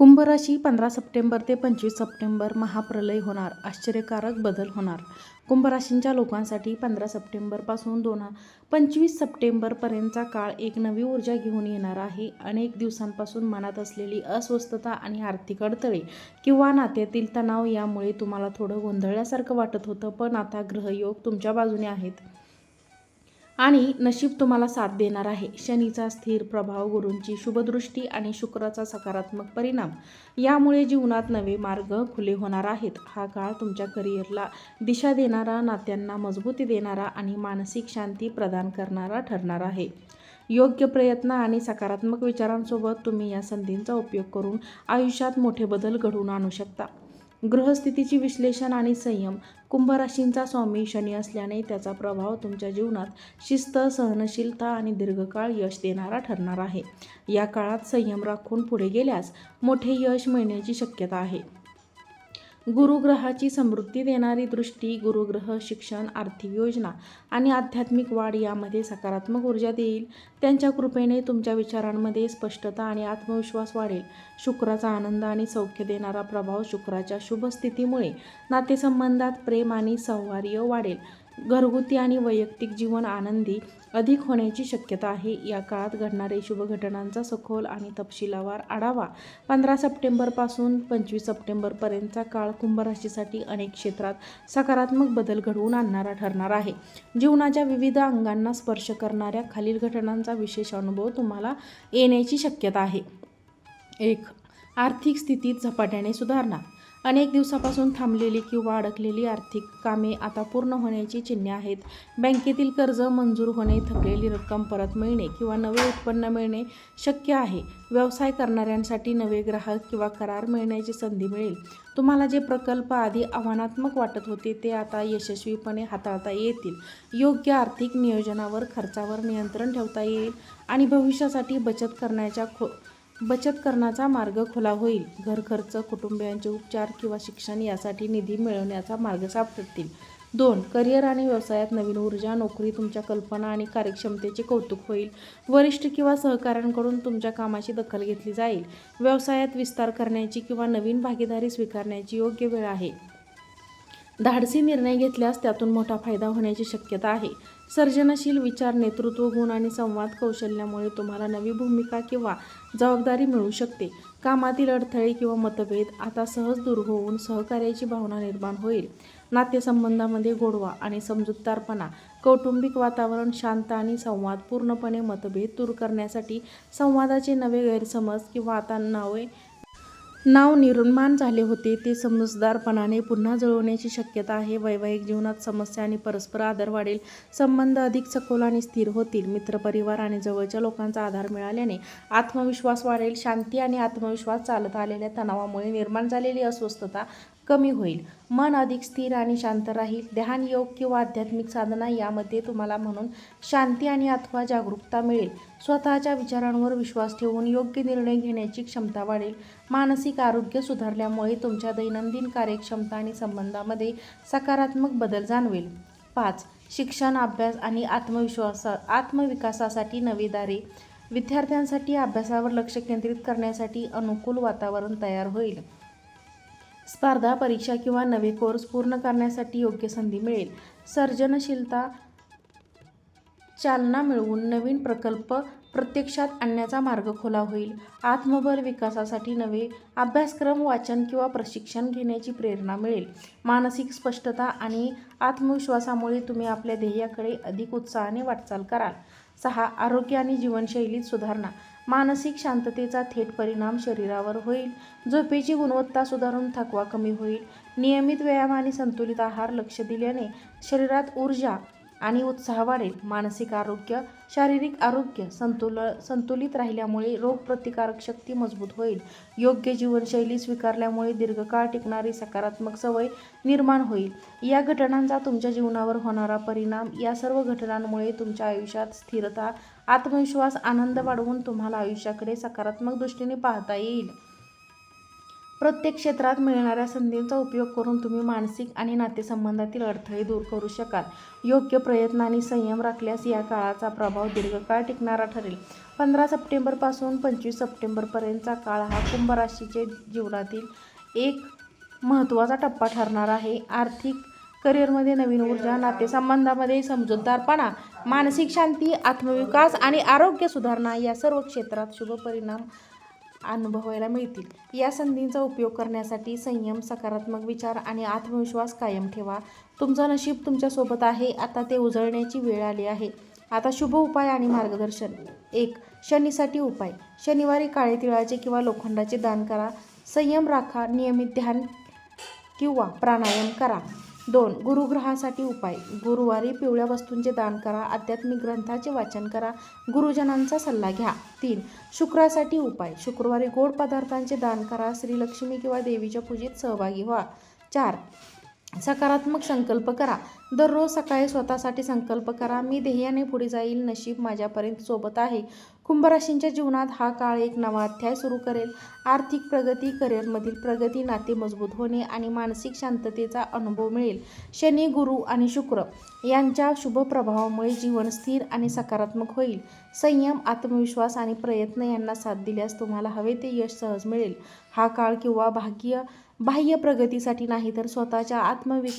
कुंभ राशी पंधरा सप्टेंबर ते पंचवीस सप्टेंबर महाप्रलय होणार आश्चर्यकारक बदल होणार. कुंभ राशींच्या लोकांसाठी पंधरा सप्टेंबरपासून दोन पंचवीस सप्टेंबरपर्यंतचा काळ एक नवी ऊर्जा घेऊन येणार आहे. अनेक दिवसांपासून मनात असलेली अस्वस्थता आणि आर्थिक अडथळे किंवा नात्यातील तणाव यामुळे तुम्हाला थोडं गोंधळल्यासारखं वाटत होतं पण आता ग्रहयोग तुमच्या बाजूने आहेत. आणि नशीब तुम्हाला साथ देणार आहे. शनीचा स्थिर प्रभाव गुरूंची शुभदृष्टी आणि शुक्राचा सकारात्मक परिणाम. यामुळे जीवनात नवे मार्ग खुले होणार आहेत. हा काळ तुमच्या करिअरला दिशा देणारा नात्यांना मजबूती देणारा आणि मानसिक शांती प्रदान करणारा ठरणार आहे. योग्य प्रयत्न आणि सकारात्मक विचारांसोबत तुम्ही या संधींचा उपयोग करून आयुष्यात मोठे बदल घडवून आणू शकता. गृहस्थितीची विश्लेषण आणि संयम. कुंभराशींचा स्वामी शनी असल्याने त्याचा प्रभाव तुमच्या जीवनात शिस्त सहनशीलता आणि दीर्घकाळ यश देणारा ठरणार आहे. या काळात संयम राखून पुढे गेल्यास मोठे यश मिळण्याची शक्यता आहे. गुरुग्रहाची समृद्धी देणारी दृष्टी गुरुग्रह शिक्षण आर्थिक योजना आणि आध्यात्मिक वाढ यामध्ये सकारात्मक ऊर्जा देईल. त्यांच्या कृपेने तुमच्या विचारांमध्ये स्पष्टता आणि आत्मविश्वास वाढेल. शुक्राचा आनंद आणि सौख्य देणारा प्रभाव शुक्राच्या शुभ स्थितीमुळे नातेसंबंधात प्रेम आणि सौहार्य वाढेल. घरगुती आणि वैयक्तिक जीवन आनंदी अधिक होण्याची शक्यता आहे. या काळात घडणारे शुभ घटनांचा सखोल आणि तपशिलावार आढावा. पंधरा सप्टेंबरपासून पंचवीस सप्टेंबरपर्यंतचा काळ कुंभराशीसाठी अनेक क्षेत्रात सकारात्मक बदल घडवून आणणारा ठरणार आहे. जीवनाच्या विविध अंगांना स्पर्श करणाऱ्या खालील घटनांचा विशेष अनुभव तुम्हाला येण्याची शक्यता आहे. एक आर्थिक स्थितीत झपाट्याने सुधारणा. अनेक दिवसापासून थांबलेली किंवा अडकलेली आर्थिक कामे आता पूर्ण होण्याची चिन्हे आहेत. बँकेतील कर्ज मंजूर होणे थकलेली रक्कम परत मिळणे किंवा नवे उत्पन्न मिळणे शक्य आहे. व्यवसाय करणाऱ्यांसाठी नवे ग्राहक किंवा करार मिळण्याची संधी मिळेल. तुम्हाला जे प्रकल्प आधी आव्हानात्मक वाटत होते ते आता यशस्वीपणे हाताळता येतील. योग्य आर्थिक नियोजनावर खर्चावर नियंत्रण ठेवता येईल आणि भविष्यासाठी बचत करण्याच्या खो बचत करण्याचा मार्ग खुला होईल. घरखर्च कुटुंबियांचे उपचार किंवा शिक्षण यासाठी निधी मिळवण्याचा मार्ग सापडतील. दोन करिअर आणि व्यवसायात नवीन ऊर्जा नोकरी तुमच्या कल्पना आणि कार्यक्षमतेचे कौतुक होईल. वरिष्ठ किंवा सहकाऱ्यांकडून तुमच्या कामाची दखल घेतली जाईल. व्यवसायात विस्तार करण्याची किंवा नवीन भागीदारी स्वीकारण्याची योग्य वेळ आहे. धाडसी निर्णय घेतल्यास त्यातून मोठा फायदा होण्याची शक्यता आहे. सर्जनशील विचार नेतृत्व गुण आणि संवाद कौशल्यामुळे तुम्हाला नवी भूमिका किंवा जबाबदारी मिळू शकते. कामातील अडथळे किंवा मतभेद आता सहज दूर होऊन सहकार्याची भावना निर्माण होईल. नातेसंबंधामध्ये गोडवा आणि समजूतदारपणा कौटुंबिक वातावरण शांत आणि संवाद पूर्णपणे मतभेद दूर करण्यासाठी संवादाचे नवे गैरसमज किंवा आता नवे नाव निर्माण झाले होते. ते समजदारपणाने पुन्हा जुळवण्याची शक्यता आहे. वैवाहिक जीवनात समस्या आणि परस्पर आदर वाढेल. संबंध अधिक सखोल आणि स्थिर होतील. मित्रपरिवार आणि जवळच्या लोकांचा आधार मिळाल्याने आत्मविश्वास वाढेल. शांती आणि आत्मविश्वास चालत आलेल्या तणावामुळे निर्माण झालेली अस्वस्थता कमी होईल. मन अधिक स्थिर आणि शांत राहील. ध्यान योग किंवा आध्यात्मिक साधना यामध्ये तुम्हाला म्हणून शांती आणि अथवा जागरूकता मिळेल. स्वतःच्या विचारांवर विश्वास ठेवून योग्य निर्णय घेण्याची क्षमता वाढेल. मानसिक आरोग्य सुधारल्यामुळे तुमच्या दैनंदिन कार्यक्षमता आणि संबंधामध्ये सकारात्मक बदल जाणवेल. पाच शिक्षण अभ्यास आणि आत्मविश्वासा आत्मविकासासाठी नवे दारे. विद्यार्थ्यांसाठी अभ्यासावर लक्ष केंद्रित करण्यासाठी अनुकूल वातावरण तयार होईल. स्पर्धा परीक्षा किंवा नवे कोर्स पूर्ण करण्यासाठी योग्य संधी मिळेल. सर्जनशीलता चालना मिळवून नवीन प्रकल्प प्रत्यक्षात आणण्याचा मार्ग खुला होईल. आत्मबल विकासासाठी नवे अभ्यासक्रम वाचन किंवा प्रशिक्षण घेण्याची प्रेरणा मिळेल. मानसिक स्पष्टता आणि आत्मविश्वासामुळे तुम्ही आपल्या ध्येयाकडे अधिक उत्साहाने वाटचाल कराल. सहा. आरोग्य आणि जीवनशैलीत सुधारणा. मानसिक शांततेचा थेट परिणाम शरीरावर होईल. झोपेची गुणवत्ता सुधारून थकवा कमी होईल. नियमित व्यायाम आणि संतुलित आहार लक्ष दिल्याने शरीरात ऊर्जा आणि उत्साह वाढेल. मानसिक आरोग्य शारीरिक आरोग्य संतुल संतुलित राहिल्यामुळे रोगप्रतिकारक शक्ती मजबूत होईल. योग्य जीवनशैली स्वीकारल्यामुळे दीर्घकाळ टिकणारी सकारात्मक सवय निर्माण होईल. या घटनांचा तुमच्या जीवनावर होणारा परिणाम या सर्व घटनांमुळे तुमच्या आयुष्यात स्थिरता आत्मविश्वास आनंद वाढवून तुम्हाला आयुष्याकडे सकारात्मक दृष्टीने पाहता येईल. प्रत्येक क्षेत्रात मिळणाऱ्या संधींचा उपयोग करून तुम्ही मानसिक आणि नातेसंबंधातील अडथळे दूर करू शकाल. योग्य प्रयत्न आणि संयम राखल्यास या काळाचा प्रभाव दीर्घकाळ टिकणारा ठरेल. पंधरा सप्टेंबरपासून पंचवीस सप्टेंबरपर्यंतचा काळ हा कुंभ राशीचे जीवनातील एक महत्त्वाचा टप्पा ठरणार आहे. आर्थिक करिअरमध्ये नवीन ऊर्जा नातेसंबंधामध्ये समजूतदारपणा मानसिक शांती आत्मविकास आणि आरोग्य सुधारणा या सर्व क्षेत्रात शुभ परिणाम अनुभवायला मिळतील. या संधींचा उपयोग करण्यासाठी संयम सकारात्मक विचार आणि आत्मविश्वास कायम ठेवा. तुमचं नशीब तुमच्यासोबत आहे. आता ते उजळण्याची वेळ आली आहे. आता शुभ उपाय आणि मार्गदर्शन. एक शनीसाठी उपाय. शनिवारी काळे तिळाचे किंवा लोखंडाचे दान करा. संयम राखा. नियमित ध्यान किंवा प्राणायाम करा. दोन गुरुग्रहासाठी उपाय. गुरुवारी पिवळ्या वस्तूंचे दान करा आध्यात्मिक ग्रंथाचे वाचन करा गुरुजनांचा सल्ला घ्या. तीन शुक्रासाठी उपाय. शुक्रवारी गोड पदार्थांचे दान करा श्रीलक्ष्मी किंवा देवीच्या पूजेत सहभागी व्हा. चार सकारात्मक संकल्प करा. दररोज सकाळी स्वतःसाठी संकल्प करा. मी ध्येयाने पुढे जाईल नशीब माझ्यापर्यंत सोबत आहे. कुंभराशींच्या जीवनात हा काळ एक नवा अध्याय सुरू करेल. आर्थिक प्रगती करिअरमधील प्रगती नाते मजबूत होणे आणि मानसिक शांततेचा अनुभव मिळेल. शनी गुरु आणि शुक्र यांच्या शुभ प्रभावामुळे जीवन स्थिर आणि सकारात्मक होईल. संयम आत्मविश्वास आणि प्रयत्न यांना साथ दिल्यास तुम्हाला हवे ते यश सहज मिळेल. हा काळ किंवा भाग्य बाह्य प्रगतीसाठी नाही तर स्वतःच्या आत्मवि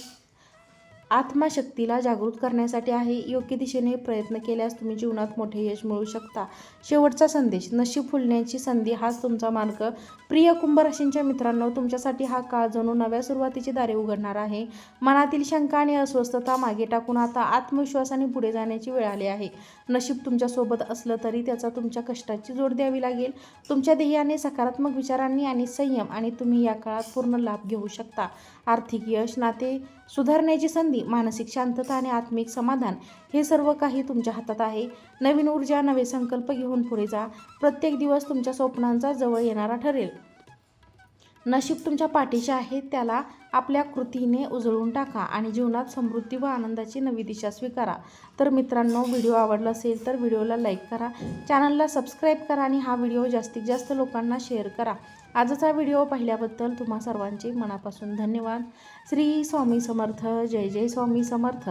आत्मशक्तीला जागृत करण्यासाठी आहे. योग्य दिशेने प्रयत्न केल्यास तुम्ही जीवनात मोठे यश मिळू शकता. शेवटचा संदेश नशीब फुलण्याची संधी हाच तुमचा मार्ग. प्रिय कुंभ राशींच्या मित्रांनो तुमच्यासाठी हा काळ जणू नव्या सुरुवातीची दारे उघडणार आहे. मनातील शंका आणि अस्वस्थता मागे टाकून आता आत्मविश्वासाने पुढे जाण्याची वेळ आली आहे. नशीब तुमच्यासोबत असलं तरी त्याचा तुमच्या कष्टाची जोड द्यावी लागेल. तुमच्या ध्येयाने सकारात्मक विचारांनी आणि संयम आणि तुम्ही या काळात पूर्ण लाभ घेऊ शकता. आर्थिक यश नाते सुधारण्याची संधी मानसिक शांतता आणि आत्मिक समाधान हे सर्व काही तुमच्या हातात आहे. नवीन ऊर्जा नवे संकल्प घेऊन पुढे जा. प्रत्येक दिवस तुमच्या स्वप्नांचा जवळ येणारा ठरेल. नशीब तुमच्या पाठीशी आहे त्याला आपल्या कृतीने उजळून टाका आणि जीवनात समृद्धी व आनंदाची नवी दिशा स्वीकारा. तर मित्रांनो व्हिडिओ आवडला असेल तर व्हिडिओला लाईक करा चॅनलला सबस्क्राईब करा आणि हा व्हिडिओ जास्तीत जास्त लोकांना शेअर करा. आजचा व्हिडिओ पाहिल्याबद्दल तुम्हा सर्वांचे मनापासून धन्यवाद. श्री स्वामी समर्थ जय जय स्वामी समर्थ.